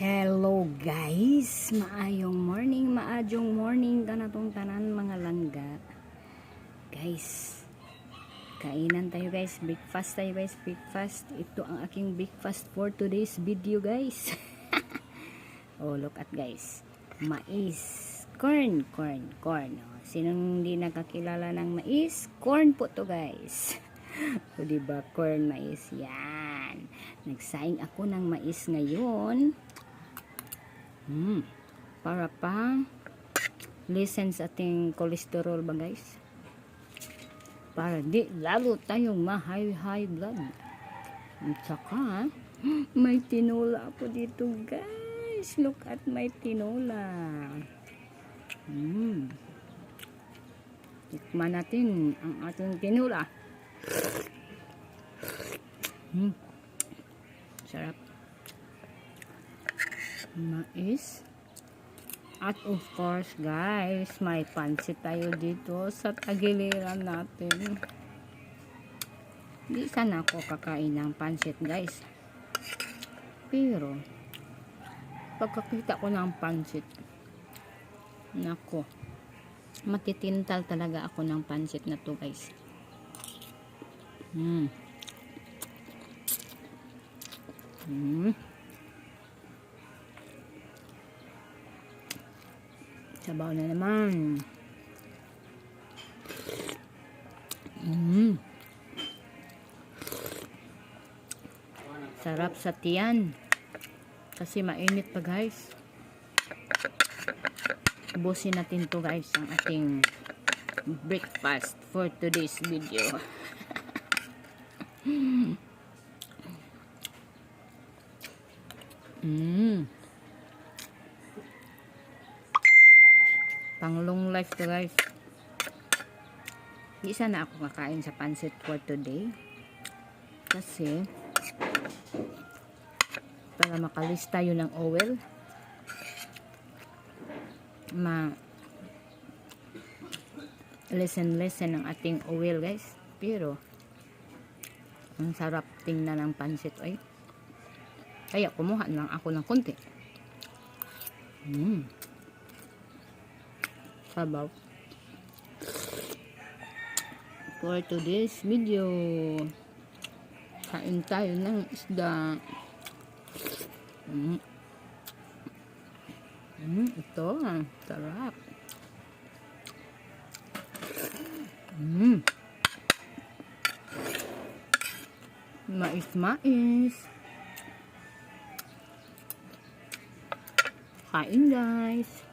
Hello guys! Maayong morning, maadjong morning kanatong tanan mga langga. Guys, kainan tayo guys. Breakfast tayo guys, breakfast. Ito ang aking breakfast for today's video guys. oh, look at guys. Mais. Corn, corn, corn. Oh, sinong hindi nakakilala ng mais? Corn po to guys. o diba, corn, mais. Yan. Nagsaing ako ng mais ngayon. Hmm. Para pa listen sa ating cholesterol ba guys? Para di lalo tayong ma-high high blood. At saka, may tinola ako dito guys. Look at my tinola. Hmm. Tikman natin ang ating tinola. Hmm. Sarap mais. At of course, guys, may pansit tayo dito sa tagiliran natin. Hindi sana ako kakain ng pansit, guys. Pero, pagkakita ko ng pansit, nako, matitintal talaga ako ng pansit na to, guys. Hmm. Hmm. Sabaw na naman. Mm. Sarap sa tiyan. Kasi mainit pa guys. Ubusin natin to guys ang ating breakfast for today's video. Mmm. Pang long life to guys. Isa na ako kakain sa pansit for today. Kasi para makalis tayo ng oil ma listen listen ng ating oil guys pero ang sarap tingnan ng pansit ay kaya kumuha lang ako ng konti mm sabaw. For today's video kain tayo ng isda. Mm. Mm, ito sarap. Mm. mais mais kain guys